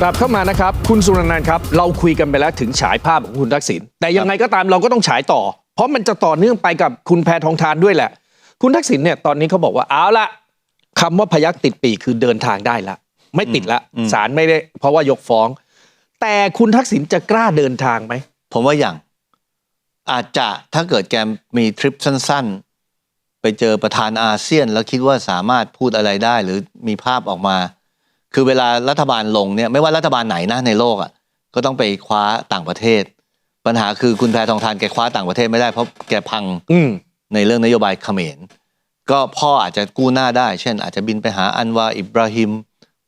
กลับเข้ามานะครับ คุณสุรนันท์ครับ เราคุยกันไปแล้วถึงฉายภาพของคุณทักษิณแต่ยังไงก็ตามเราก็ต้องฉายต่อ เพราะมันจะต่อเนื่องไปกับคุณแพทองทานด้วยแหละ คุณทักษิณเนี่ยตอนนี้เขาบอกว่าเอาละคำว่าพยักติดปีกคือเดินทางได้ละ ไม่ติดละอืมศาลไม่ได้ เพราะว่ายกฟ้อง แต่คุณทักษิณจะกล้าเดินทางไหมผมว่าอย่าง อาจจะถ้าเกิดแกมีทริปสั้น ๆ ไปเจอประธานอาเซียน แล้วคิดว่าสามารถพูดอะไรได้ หรือมีภาพออกมา คือเวลารัฐบาลลงเนี่ยไม่ว่ารัฐบาลไหนนะในโลกอะก็ต้องไปคว้าต่างประเทศ ปัญหาคือคุณแพทองทานแกคว้าต่างประเทศไม่ได้เพราะแกพังอืมในเรื่องนโยบายเขมร ก็พ่ออาจจะกู้หน้าได้ เช่น อาจจะบินไปหาอันวาอิบราฮิม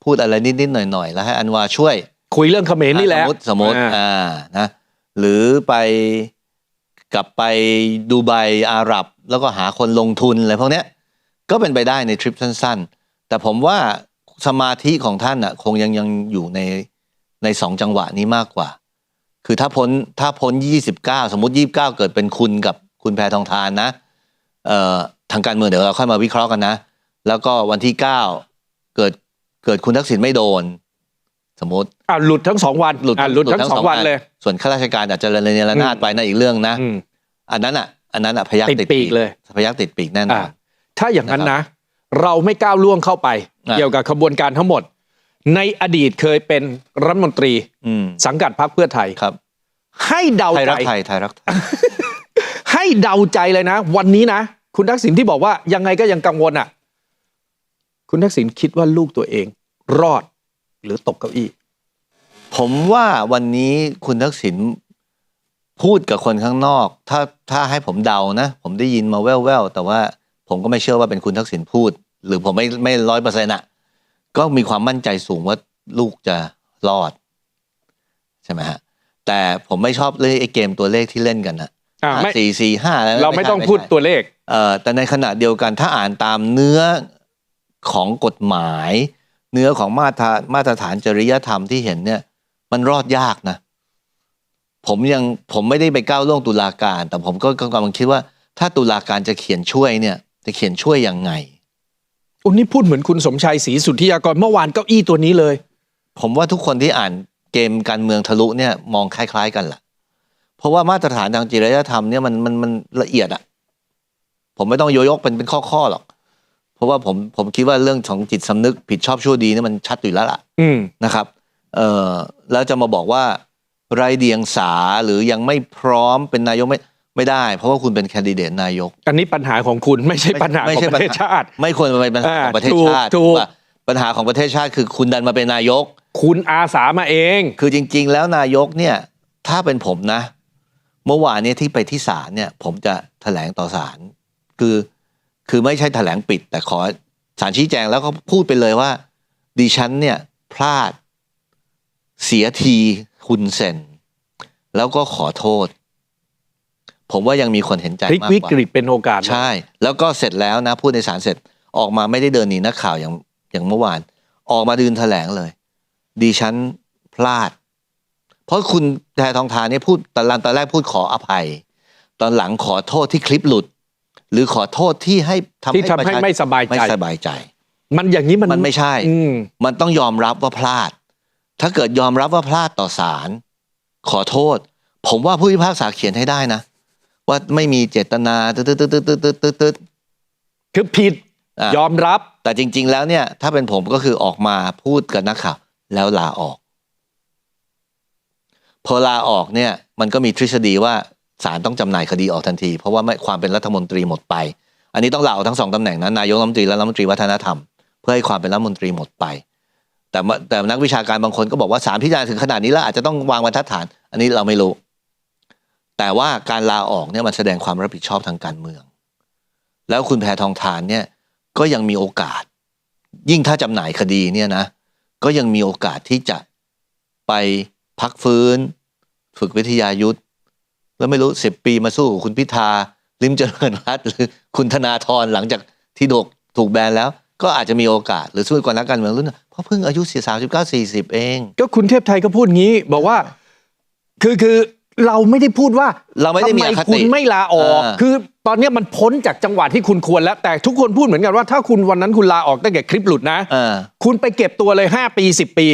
พูดอะไรนิดๆหน่อยๆ แล้วให้อันวาช่วย คุยเรื่องเขมรนี่แหละสมมติสมมติอ่าอ่านะหรือไปกลับไปดูไบอาหรับ แล้วก็หาคนลงทุนอะไรพวกเนี้ยก็เป็นไปได้ในทริปสั้น ๆ แต่ผมว่า สมาธิของท่านอะ คงยังยังอยู่ในในสองจังหวะนี้มากกว่า คือถ้าพ้นถ้าพ้น29สมมติ29เกิดเป็นคุณกับคุณแพทองทานนะเอ่อทางการเมืองเดี๋ยวเราค่อยมาวิเคราะห์กันนะ แล้วก็วันที่9เกิดเกิดคุณทักษิณไม่โดน สมมติอะหลุดทั้งสองวันหลุดอะหลุดทั้งสองวันเลย ส่วนข้าราชการอาจจะระเนระนาดไปนะอีกเรื่องนะอืมอันนั้นอะ อันนั้นอะพยักติดปีกเลยพยักติดปีกแน่นออะนถ้าอย่างนั้นนะ เราไม่ก้าวล่วงเข้าไปอะเกี่ยวกับขบวนการทั้งหมด ในอดีตเคยเป็นรัฐมนตรีอืมสังกัดพรรคเพื่อไทยครับ ให้เดาไทยใจรักไทยไทยรักไทยให้เดาใจเลยนะ วันนี้นะ คุณทักษิณที่บอกว่ายังไงก็ยังกังวลอะ คุณทักษิณคิดว่าลูกตัวเอง รอดหรือตกเก้าอี้ ผมว่าวันนี้คุณทักษิณพูดกับคนข้างนอก ถ้าถ้าให้ผมเดานะ ผมได้ยินมาแว่วๆแต่ว่า ผมก็ไม่เชื่อว่าเป็นคุณทักษิณพูด หรือผมไม่ไม่ร้อยเปอร์เซ็นต์อะก็มีความมั่นใจสูงว่าลูกจะรอด ใช่ไหมฮะ แต่ผมไม่ชอบเล่นไอ้เกมตัวเลขที่เล่นกันนะอ่าไม่สี่สี่ห้าอะไรนะเราไม่ใช่ต้องพูดใช่ตัวเลขเอ่อแต่ในขณะเดียวกันถ้าอ่านตามเนื้อของกฎหมาย เนื้อของมาตรมาตรฐานจริยธรรมที่เห็นเนี่ย มันรอดยากนะ ผมยังผมไม่ได้ไปก้าวล่วงตุลาการ แต่ผมก็กำลังคิดว่า ถ้าตุลาการจะเขียนช่วยเนี่ย จะเขียนช่วยยังไงโอ้นี่พูดเหมือนคุณสมชัยศรีสุทธิยากรเมื่อวานเก้าอี้ตัวนี้เลย ผมว่าทุกคนที่อ่านเกมการเมืองทะลุเนี่ยมองคล้าย ๆ กันแหละเพราะว่ามาตรฐานทางจริยธรรมเนี่ยมันมันมันละเอียดอะผมไม่ต้องโยยกเป็นเป็นข้อๆหรอก เพราะว่าผมผมคิดว่าเรื่องของจิตสำนึกผิดชอบชั่วดีเนี่ยมันชัดอยู่แล้วล่ะอืมนะครับ เอ่อแล้วจะมาบอกว่าไรเดียงสาหรือยังไม่พร้อมเป็นนายกไม่ ไม่ได้ เพราะว่าคุณเป็นแคนดิเดตนายก อันนี้ปัญหาของคุณไม่ใช่ปัญหาไม่ของใช่ประเทศปัญหาชาติ ไม่ควรเป็นปัญหาของประเทศอ่าชาติถูกว่าปัญหาของประเทศชาติคือคุณดันมาเป็นนายก คุณอาสามาเอง คือจริง ๆ แล้วนายกเนี่ย ถ้าเป็นผมนะ เมื่อวานเนี้ที่ไปที่ศาลเนี่ย ผมจะแถลงต่อศาลคือคือไม่ใช่แถลงปิด แต่ขอศาลชี้แจงแล้วก็พูดไปเลยว่า ดิฉันเนี่ยพลาดเสียทีคุณเซนแล้วก็ขอโทษ ผมว่ายังมีคนเห็นใจพลิกมากวิกกฤว่าตเป็นโอกาสใช่ แล้วก็เสร็จแล้วนะพูดในศาลเสร็จออกมาไม่ได้เดินหนีนักข่าวอย่างอย่างเมื่อวาน ออกมาดืนแถลงเลยดิฉันพลาด เพราะคุณแททองทานเนี่ยพูดตอนหลังตอนแรกพูดขออภัย ตอนหลังขอโทษที่คลิปหลุด หรือขอโทษที่ให้ทำที่ทำประให้ชาไม่สบายไม่ใจสบายใจ มันอย่างนี้มันมันไม่ใช่ อืม มันต้องยอมรับว่าพลาด ถ้าเกิดยอมรับว่าพลาดต่อศาลขอโทษ ผมว่าผู้พิพากษาเขียนให้ได้นะ ว่าไม่มีเจตนาตึ๊ดตึ๊ดตึ๊ดตึ๊ดตึ๊ดตึ๊ดตึ๊ดคือผิดอะยอมรับ แต่จริง ๆ แล้วเนี่ย ถ้าเป็นผมก็คือออกมาพูดกับนักข่าวแล้วลาออก พอลาออกเนี่ย มันก็มีทฤษฎีว่าศาลต้องจำหน่ายคดีออกทันที เพราะว่าไม่ความเป็นรัฐมนตรีหมดไป อันนี้ต้องลาออกทั้งสองตำแหน่งนะนายกรัฐมนตรีและรัฐมนตรีวัฒนธรรม เพื่อให้ความเป็นรัฐมนตรีหมดไป แต่ว่าแต่นักวิชาการบางคนก็บอกว่าศาลพิจารณาถึงขนาดนี้แล้วอาจจะต้องวางบรรทัดฐาน อันนี้เราไม่รู้ แต่ว่าการลาออกเนี่ยมันแสดงความรับผิดชอบทางการเมือง แล้วคุณแพทองทานเนี่ยก็ยังมีโอกาส ยิ่งถ้าจำหน่ายคดีเนี่ยนะก็ยังมีโอกาสที่จะไปพักฟื้น ฝึกวิทยายุทธแล้วไม่รู้สิบปีมาสู้คุณพิธาลิมเจริญรัตหรือคุณธนาธรหลังจากที่โดกถูกแบนแล้ว ก็อาจจะมีโอกาสหรือสู้กับนักการเมืองรุ่นเพราะเพิ่งอายุสี่สามสิบเก้าสี่สิบเอง ก็คุณเทพไทยก็พูดงี้ บอกว่า คือคือ เราไม่ได้พูดว่าเราไม่ได้มีอคคุติณไม่ลาออกอ่าคือตอนเนี้ยมันพ้นจากจังหวะที่คุณควรแล้ว แต่ทุกคนพูดเหมือนกันว่าถ้าคุณวันนั้นคุณลาออกตั้งแต่คลิปหลุดนะเออคุณไปเก็บตัวเลย 5 ปี 10 ปี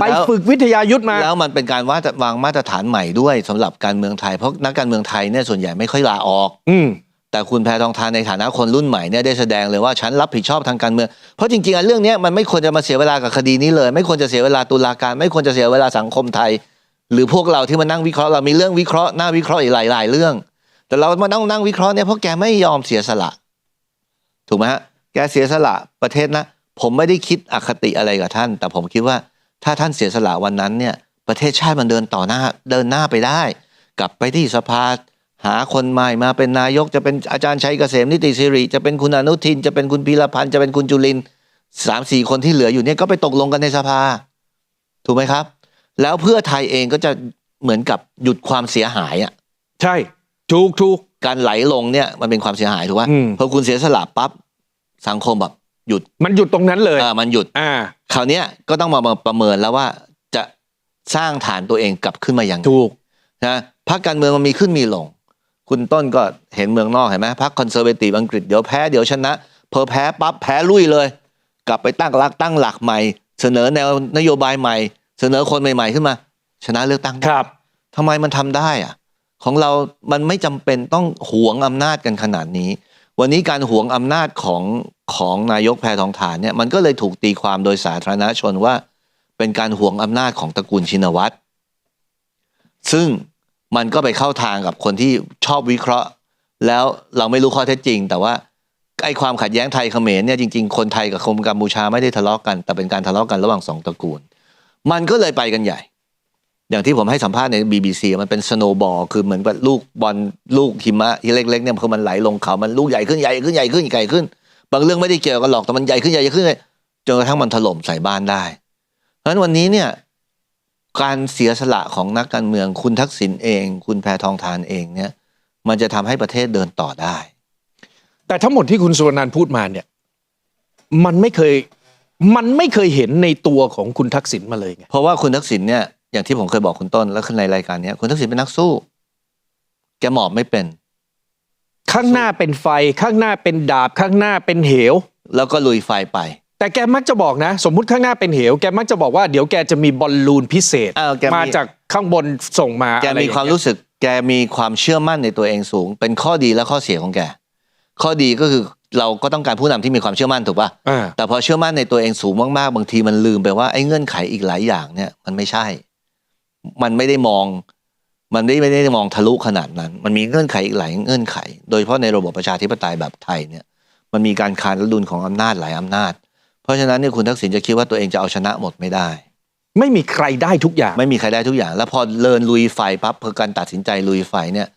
ไปแล้วฝึกวิทยายุทธมา แล้วมันเป็นการวาดวางมาตรฐานใหม่ด้วยสำหรับการเมืองไทยเพราะนักการเมืองไทยเนี่ยส่วนใหญ่ไม่ค่อยลาออก อืมแต่คุณแพทองทานในฐานะคนรุ่นใหม่เนี่ยได้แสดงเลยว่าฉันรับผิดชอบทางการเมือง เพราะจริงๆอะเรื่องเนี้ยมันไม่ควรจะมาเสียเวลากับคดีนี้เลย ไม่ควรจะเสียเวลาตุลาการ ไม่ควรจะเสียเวลาสังคมไทย หรือพวกเราที่มานั่งวิเคราะห์เรามีเรื่องวิเคราะห์หน่าวิเคราะห์อีกหลาย ๆ เรื่อง แต่เรามานั่งนั่งวิเคราะห์เนี่ยเพราะแกไม่ยอมเสียสละ ถูกไหมฮะแกเสียสละประเทศนะ ผมไม่ได้คิดอคติอะไรกับท่าน แต่ผมคิดว่าถ้าท่านเสียสละวันนั้นเนี่ย ประเทศชาติมันเดินต่อหน้าเดินหน้าไปได้ กลับไปที่สภาหาคนใหม่มาเป็นนายกจะเป็นอาจารย์ชัยเกษมนิติสิริ จะเป็นคุณอนุทิน จะเป็นคุณพีรพันธ์จะเป็นคุณจุลินสามสี่คนที่เหลืออยู่เนี่ยก็ไปตกลงกันในสภา ถูกไหมครับ แล้วเพื่อไทยเองก็จะเหมือนกับหยุดความเสียหายอะใช่ถูกถูกการไหลลงเนี่ยมันเป็นความเสียหายถูกป่ะอืมพอคุณเสียสละปั๊บสังคมแบบหยุดมันหยุดตรงนั้นเลยเออมันหยุดอ่าคราวเนี้ยก็ต้องมาประเมินแล้วว่าจะสร้างฐานตัวเองกลับขึ้นมาอย่างไรถูกนะพรรคการเมืองมันมีขึ้นมีลง คุณต้นก็เห็นเมืองนอกเห็นไหมพรรคคอนเซอร์เวทีฟอังกฤษเดี๋ยวแพ้เดี๋ยวชนะพอแพ้ปั๊บแพ้ลุยเลย กลับไปตั้งหลักตั้งหลักใหม่ เสนอแนวนโยบายใหม่ เสนอคนใหม่ ๆ ขึ้นมา ชนะเลือกตั้งได้ครับทำไมมันทำได้อะของเรา มันไม่จำเป็นต้องหวงอำนาจกันขนาดนี้ วันนี้การหวงอำนาจของของนายกแพทองทานเนี่ยมันก็เลยถูกตีความโดยสาธารณชนว่า เป็นการหวงอำนาจของตระกูลชินวัตรซึ่งมันก็ไปเข้าทางกับคนที่ชอบวิเคราะห์ แล้วเราไม่รู้ข้อเท็จจริง แต่ว่าไอ้ความขัดแย้งไทยเขมรเนี่ยจริงๆ คนไทยกับคนกัมพูชาไม่ได้ทะเลาะกัน แต่เป็นการทะเลาะกันระหว่างสองตระกูล มันก็เลยไปกันใหญ่ อย่างที่ผมให้สัมภาษณ์ใน BBC มันเป็นสโนบอลคือเหมือนกับลูกบอลลูกหิมะที่เล็กๆเนี่ยพอมันไหลลงเขา มันลูกใหญ่ขึ้นใหญ่ขึ้นใหญ่ขึ้นใหญ่ขึ้น บางเรื่องไม่ได้เกี่ยวกันหรอกแต่มันใหญ่ขึ้นใหญ่ขึ้นจนกระทั่งมันถล่มใส่บ้านได้เพราะฉะนั้นวันนี้เนี่ยการเสียสละของนักการเมืองคุณทักษิณเอง คุณแพทองทานเองเนี่ย มันจะทำให้ประเทศเดินต่อได้ แต่ทั้งหมดที่คุณสุวรรณพูดมาเนี่ย มันไม่เคย มันไม่เคยเห็นในตัวของคุณทักษิณมาเลยไงเพราะว่าคุณทักษิณเนี่ยอย่างที่ผมเคยบอกคุณต้นแล้วในรายการเนี้ยคุณทักษิณเป็นนักสู้ แกหมอบไม่เป็น ข้างหน้าเป็นไฟข้างหน้าเป็นดาบข้างหน้าเป็นเหว แล้วก็ลุยไฟไป แต่แกมักจะบอกนะ สมมุติข้างหน้าเป็นเหว แกมักจะบอกว่าเดี๋ยวแกจะมีบอลลูนพิเศษอ้าวแกมี มาจากข้างบนส่งมาแกอะไรมีอย่งความเงี้ยรู้สึก แกมีความเชื่อมั่นในตัวเองสูง เป็นข้อดีและข้อเสียของแก ข้อดีก็คือ เราก็ต้องการผู้นำที่มีความเชื่อมั่นถูกป่ะอ่าแต่พอเชื่อมั่นในตัวเองสูงมากๆ บางทีมันลืมไปว่าไอ้เงื่อนไขอีกหลายอย่างเนี่ยมันไม่ใช่ มันไม่ได้มอง มันไม่ไม่ได้มองทะลุขนาดนั้น มันมีเงื่อนไขอีกหลายเงื่อนไข โดยเฉพาะในระบบประชาธิปไตยแบบไทยเนี่ย มันมีการคานและดุลของอำนาจหลายอำนาจ เพราะฉะนั้นเนี่ยคุณทักษิณจะคิดว่าตัวเองจะเอาชนะหมดไม่ได้ ไม่มีใครได้ทุกอย่าง ไม่มีใครได้ทุกอย่าง แล้วพอเลินลุยไฟปั๊บพอการตัดสินใจลุยไฟเนี่ย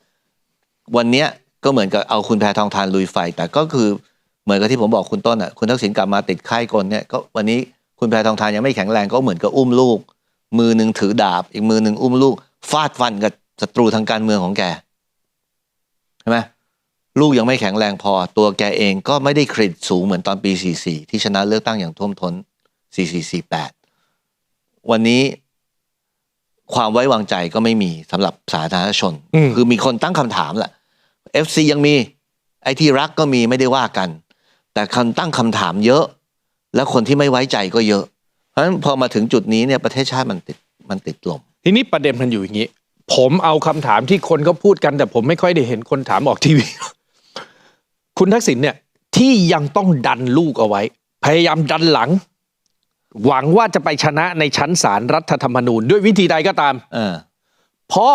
วันเนี้ย ก็เหมือนกับเอาคุณแพทองทานลุยไฟ แต่ก็คือเหมือนกับที่ผมบอกคุณต้นอะคุณทักษิณกลับมาติดค่ายกลเนี่ยก็วันนี้คุณแพทองทานยังไม่แข็งแรงก็เหมือนกับอุ้มลูก มือหนึ่งถือดาบ อีกมือหนึ่งอุ้มลูก ฟาดฟันกับศัตรูทางการเมืองของแกใช่ไหมลูกยังไม่แข็งแรงพอ ตัวแกเองก็ไม่ได้เครดิตสูงเหมือนตอนปี 44 ที่ชนะเลือกตั้งอย่างท่วมท้น 4448 วันนี้ความไว้วางใจก็ไม่มีสำหรับสาธารณชนอืมคือมีคนตั้งคำถามแหละ FC ยังมี ไอ้ที่รักก็มีไม่ได้ว่ากัน แต่คนตั้งคำถามเยอะ แล้วคนที่ไม่ไว้ใจก็เยอะ เพราะฉะนั้นพอมาถึงจุดนี้เนี่ยประเทศชาติมันติดมันติดลม ทีนี้ประเด็นมันอยู่อย่างนี้ ผมเอาคำถามที่คนเขาพูดกัน แต่ผมไม่ค่อยได้เห็นคนถามออกทีวี คุณทักษิณเนี่ย ที่ยังต้องดันลูกเอาไว้ พยายามดันหลัง หวังว่าจะไปชนะในชั้นศาลรัฐธรรมนูญ ด้วยวิธีใดก็ตาม เออ เพราะ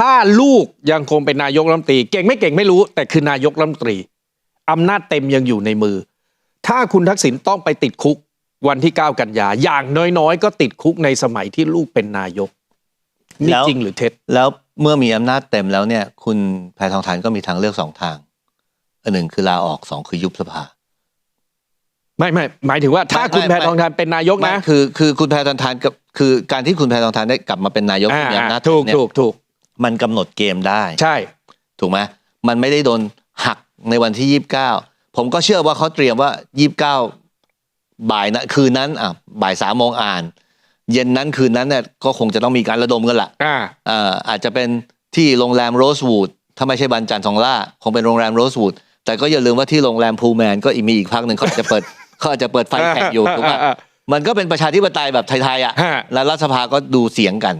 ถ้าลูกยังคงเป็นนายกรัฐมนตรี เก่งไม่เก่งไม่รู้ แต่คือนายกรัฐมนตรีอำนาจเต็มยังอยู่ในมือ ถ้าคุณทักษิณต้องไปติดคุกวันที่ 9 กันยา อย่างน้อยๆ ก็ติดคุกในสมัยที่ลูกเป็นนายกนี่แล้วจริงหรือเท็จ แล้วเมื่อมีอำนาจเต็มแล้วเนี่ย คุณแพทองทานก็มีทางเลือกสองทางอันหนึ่งคือลาออกสองคือยุบสภา ไม่ไม่หมายถึงว่าถ้าไม่คุณไม่แพทองทานเป็นนายกไม่นะ คือ คือคุณแพทองทานกับคือการที่คุณแพทองทานได้กลับมาเป็นนายกอ่าที่มีอำนาจถูกเนี่ยถูกถูก มันกำหนดเกมได้ใช่ ถูกไหมมันไม่ได้โดนหักในวันที่ยี่บเก้าผมก็เชื่อว่าเขาเตรียมว่ายี่บเก้าบ่ายนะคืนนั้นอะบ่ายสามโมงอ่าน เย็นนั้นคืนนั้นเนี่ยก็คงจะต้องมีการระดมกันละอ่าเอ่ออาจจะเป็นที่โรงแรมโรสวูดถ้าไม่ใช่บันจันทร์สองล่าคงเป็นโรงแรมโรสวูดแต่ก็อย่าลืมว่าที่โรงแรมพูแมนก็อีกมีอีกพักหนึ่งเขาอาจจะเปิดเขาอาจจะเปิดไฟแข่งอยู่ถูกป่ะมันก็เป็นประชาธิปไตยแบบไทยๆอะฮะแล้วรัฐสภาก็ดูเสียงกัน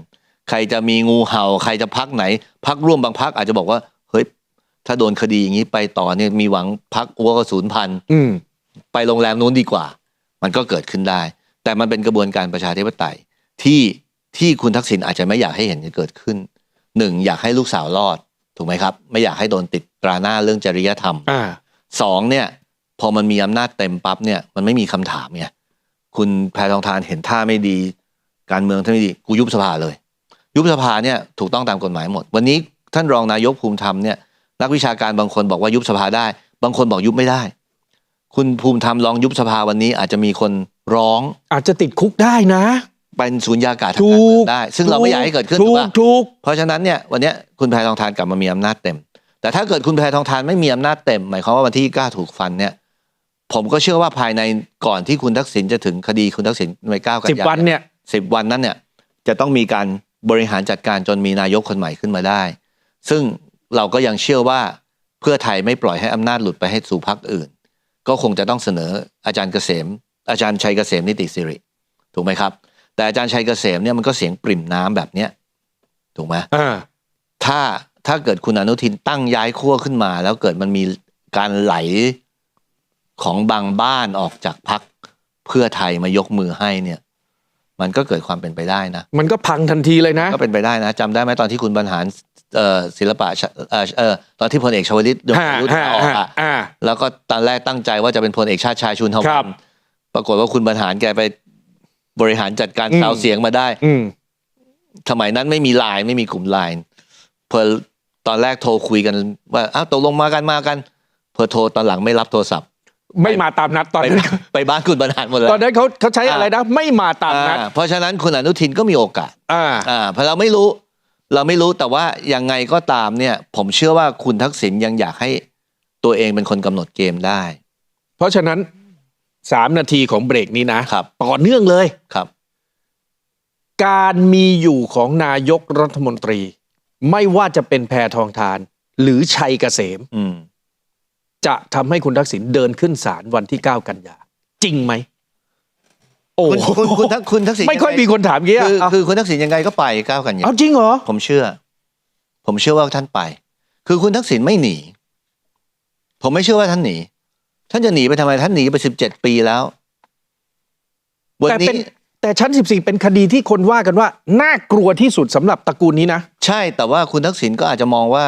ใครจะมีงูเห่า ใครจะพักไหน พักร่วมบางพักอาจจะบอกว่า เฮ้ย ถ้าโดนคดีอย่างนี้ไปต่อเนี่ยมีหวังพักอัวกระสุนพันอืมไปโรงแรมนู้นดีกว่า มันก็เกิดขึ้นได้ แต่มันเป็นกระบวนการประชาธิปไตย ที่ที่คุณทักษิณอาจจะไม่อยากให้เห็นเกิดขึ้นหนึ่งอยากให้ลูกสาวรอด ถูกไหมครับ ไม่อยากให้โดนติดตราหน้าเรื่องจริยธรรมอ่าสองเนี่ย พอมันมีอำนาจเต็มปั๊บเนี่ยมันไม่มีคำถามไงคุณแพทองทานเห็นท่าไม่ดี การเมืองท่าไม่ดี กูยุบสภาเลย ยุบสภาเนี่ยถูกต้องตามกฎหมายหมด วันนี้ท่านรองนายกภูมิธรรมเนี่ยนักวิชาการบางคนบอกว่ายุบสภาได้ บางคนบอกยุบไม่ได้ คุณภูมิธรรมลองยุบสภาวันนี้อาจจะมีคนร้อง อาจจะติดคุกได้นะเป็นศูนยากาศทางถูการเมืองกได้ ซึ่งเราไม่อยากให้เกิดขึ้นถูถูกกปะถูกเพราะฉะนั้นเนี่ยวันเนี้ยคุณแพทองทานกลับมามีอำนาจเต็ม แต่ถ้าเกิดคุณแพทองทานไม่มีอำนาจเต็ม หมายความว่าวันที่กล้าถูกฟันเนี่ยผมก็เชื่อว่าภายในก่อนที่คุณทักษิณจะถึงคดีคุณทักษิณในเก้ากันสิบยาวันเนี่ยสิบวันนั้นเนี่ยจะต้องมีการ บริหารจัดการจนมีนายกคนใหม่ขึ้นมาได้ ซึ่งเราก็ยังเชื่อว่าเพื่อไทยไม่ปล่อยให้อำนาจหลุดไปให้สู่พรรคอื่น ก็คงจะต้องเสนออาจารย์เกษม อาจารย์ชัยเกษมนิติสิริ ถูกไหมครับ แต่อาจารย์ชัยเกษมเนี่ยมันก็เสียงปริ่มน้ำแบบเนี้ยถูกไหมอ่าถ้าถ้าเกิดคุณอนุทินตั้งย้ายขั้วขึ้นมา แล้วเกิดมันมีการไหลของบางบ้านออกจากพักเพื่อไทยมายกมือให้เนี่ย มันก็เกิดความเป็นไปได้นะ มันก็พังทันทีเลยนะ ก็เป็นไปได้นะจำได้ไหมตอนที่คุณบรรหารเอ่อศิลปะชะเอ่อเอ่อตอนที่พลเอกชวลิตยงฮ่ายุทธฮ่าออกฮ่าอะอ่าแล้วก็ตอนแรกตั้งใจว่าจะเป็นพลเอกชาติชายชุนทครัวับนปรากฏว่าคุณบรรหารแกไปบริหารจัดการอืมสาวเสียงมาได้ อืมสมัยนั้นไม่มีไลน์ไม่มีกลุ่มไลน์เพอตอนแรกโทรคุยกันว่าอ้าวตกลงมากันมากัน เพอโทรตอนหลังไม่รับโทรศัพท์ ไม่มาตามนัดตอนไปนั้นไปบ้านคุณบรรหารหมดแล้วตอนนั้นเขาเขาใช้อะไรนะ ไม่มาตามนัด อ่าเพราะฉะนั้นคุณอนุทินก็มีโอกาสอ่า อ่าเพราะเราไม่รู้ เราไม่รู้แต่ว่ายังไงก็ตามเนี่ย ผมเชื่อว่าคุณทักษิณยังอยากให้ตัวเองเป็นคนกำหนดเกมได้เพราะฉะนั้นสามนาทีของเบรกนี้นะครับ ต่อเนื่องเลย ครับ การมีอยู่ของนายกรัฐมนตรี ไม่ว่าจะเป็นแพทองทาน หรือชัยเกษม อืม จะทำให้คุณทักษิณเดินขึ้นศาลวันที่ 9 กันยา จริงไหมโอ้คุณคุณคุณทักคุณทักษิณไม่ค่อยมีคนถามเงี้ยคือเอาคือคุณทักษิณยังไงก็ไปก้าวกันยาเอาจริงเหรอ ผมเชื่อ ผมเชื่อว่าท่านไป คือคุณทักษิณไม่หนี ผมไม่เชื่อว่าท่านหนี ท่านจะหนีไปทำไมท่านหนีไปสิบเจ็ดปีแล้ววันแต่เป็นนี้แต่ชั้น 14 เป็นคดีที่คนว่ากันว่า น่ากลัวที่สุดสำหรับตระกูลนี้นะ ใช่แต่ว่าคุณทักษิณก็อาจจะมองว่า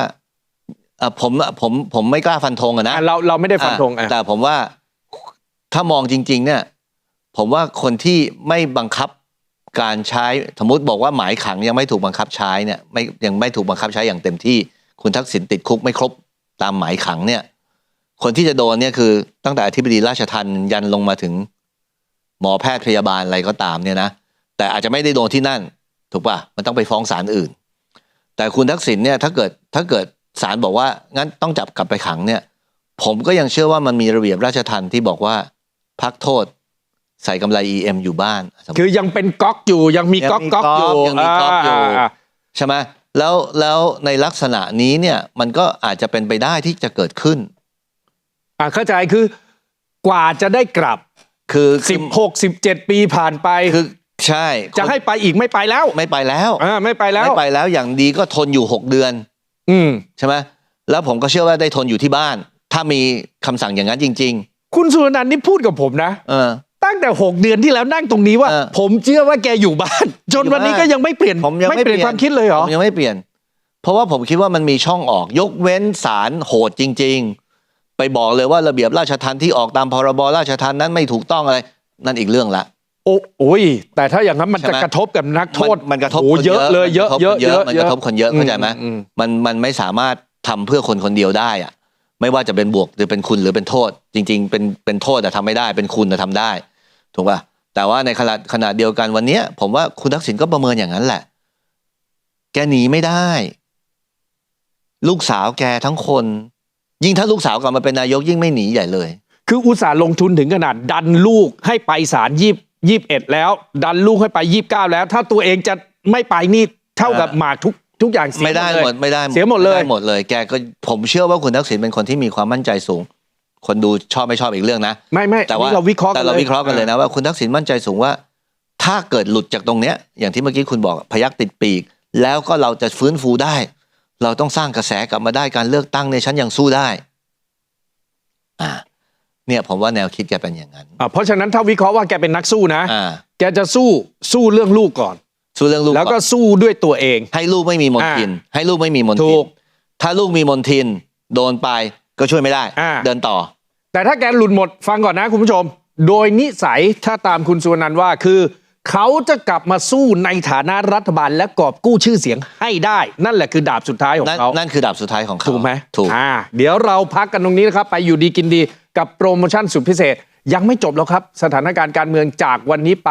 อะผมผมผมไม่กล้าฟันธงอะนะอะเราเราไม่ได้ฟันธงอะ อะแต่ผมว่าถ้ามองจริง ๆ เนี่ย ผมว่าคนที่ไม่บังคับการใช้สมมติบอกว่าหมายขังยังไม่ถูกบังคับใช้เนี่ยไม่ยังไม่ถูกบังคับใช้อย่างเต็มที่ คุณทักษิณติดคุกไม่ครบตามหมายขังเนี่ย คนที่จะโดนเนี่ยคือตั้งแต่อธิบดีราชทันยันลงมาถึง หมอแพทย์พยาบาลอะไรก็ตามเนี่ยนะแต่อาจจะไม่ได้โดนที่นั่น ถูกป่ะมันต้องไปฟ้องศาลอื่น แต่คุณทักษิณเนี่ยถ้าเกิดถ้าเกิด ศาลบอกว่างั้นต้องจับกลับไปขังเนี่ย ผมก็ยังเชื่อว่ามันมีระเบียบราชทันที่บอกว่า พักโทษใส่กำไร EM อยู่บ้าน คือยังเป็นก๊อกอยู่ยังมีก๊อกยังมีก๊อกอยู่ก๊อกยังมีก๊อกอยู่าใช่ไหมแล้วแล้วในลักษณะนี้เนี่ยมันก็อาจจะเป็นไปได้ที่จะเกิดขึ้น อ่าเข้าใจคือกว่าจะได้กลับ คือ16 17ปีผ่านไปคือใช่ จะให้ไปอีกไม่ไปแล้ว ไม่ไปแล้วอ่าไม่ไปแล้วไม่ไปแล้วอย่างดีก็ทนอยู่6เดือน อืมใช่ไหมแล้วผมก็เชื่อว่าได้ทนอยู่ที่บ้าน ถ้ามีคำสั่งอย่างนั้นจริง คุณสุรนันท์นี่พูดกับผมนะ ๆ เออ ตั้งแต่ 6 เดือนที่แล้วนั่งตรงนี้ว่า เออผมเชื่อว่าแกอยู่บ้าน จนวันนี้ก็ยังไม่เปลี่ยนผมยังไม่เปลี่ยนเปลี่ยนความคิดเลยเหรอ ผมยังไม่เปลี่ยน เพราะว่าผมคิดว่ามันมีช่องออก ยกเว้นศาลโหดจริง ๆ ไปบอกเลยว่าระเบียบราชทันที่ออกตามพรบราชทันนั้นไม่ถูกต้องอะไร นั่นอีกเรื่องละ โอ้โอ้ยแต่ถ้าอย่างนั้นมันใช่จะไหมกระทบกับนักโทษมันมันกระทบโอ้คนเยอะเลยเยอะมันกเยอะทบคนเยอะมันกระทบคนเยอะเข้าใจไหมอือืมันมันไม่สามารถทำเพื่อคนคนเดียวได้อะไม่ว่าจะเป็นบวกหรือเป็นคุณหรือเป็นโทษ จริง ๆ เป็นเป็นโทษแต่ทำไม่ได้ เป็นคุณแต่ทำได้ ถูกป่ะแต่ว่าในขณะขณะเดียวกันวันเนี้ยผมว่าคุณทักษิณก็ประเมินอย่างนั้นแหละ แกหนีไม่ได้ ลูกสาวแกทั้งคน ยิ่งถ้าลูกสาวกลับมาเป็นนายกยิ่งไม่หนีใหญ่เลย คืออุตสาห์ลงทุนถึงขนาดดันลูกให้ไปศาลยี่ ยี่สิบเอ็ดแล้ว ดันลูกให้ไปยี่บเก้าแล้ว ถ้าตัวเองจะไม่ไปนี่เท่ากับอ่าหมากทุกทุกอย่างเสียไม่ได้เลยหมดไม่ได้เสียหมดเลยไได้หมดเลยแกก็ผมเชื่อว่าคุณทักษิณเป็นคนที่มีความมั่นใจสูง คนดูชอบไม่ชอบอีกเรื่องนะ ไม่ไม่แต่ว่านี่เราวิเคราะห์กัแต่นเราเลยวิเคราะห์กันเลยนะว่าคุณทักษิณมั่นใจสูงว่า ถ้าเกิดหลุดจากตรงเนี้ย อย่างที่เมื่อกี้คุณบอกพยักติดปีก แล้วก็เราจะฟื้นฟูได้ เราต้องสร้างกระแสกลับมาได้การเลือกตั้งในยฉันยังสู้ได้ อ่า เนี่ยผมว่าแนวคิดแกเป็นอย่างนั้นอะเพราะฉะนั้นถ้าวิเคราะห์ว่าแกเป็นนักสู้นะ อ่าแกจะสู้สู้เรื่องลูกก่อน สู้เรื่องลูกแล้วก็อนสู้ด้วยตัวเอง ให้ลูกไม่มีมนทิน ให้ลูกไม่มีมนถูทินกถ้าลูกมีมนทิน โดนไปก็ช่วยไม่ได้ อ่า เดินต่อ แต่ถ้าแกหลุดหมดฟังก่อนนะคุณผู้ชม โดยนิสัยถ้าตามคุณสุวรรณว่าคือ เขาจะกลับมาสู้ในฐานะรัฐบาลและกอบกู้ชื่อเสียงให้ได้ นั่นแหละคือดาบสุดท้ายของนั่นเขานั่นคือดาบสุดท้ายของเขาถูกไหมถูกอ่าเดี๋ยวเราพักกันตรงนี้นะครับ ไปอยู่ดีกินดีกับโปรโมชั่นสุดพิเศษ ยังไม่จบแล้วครับ สถานการณ์การเมืองจากวันนี้ไป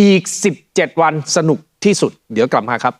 อีก 17 วันสนุกที่สุด เดี๋ยวกลับมาครับ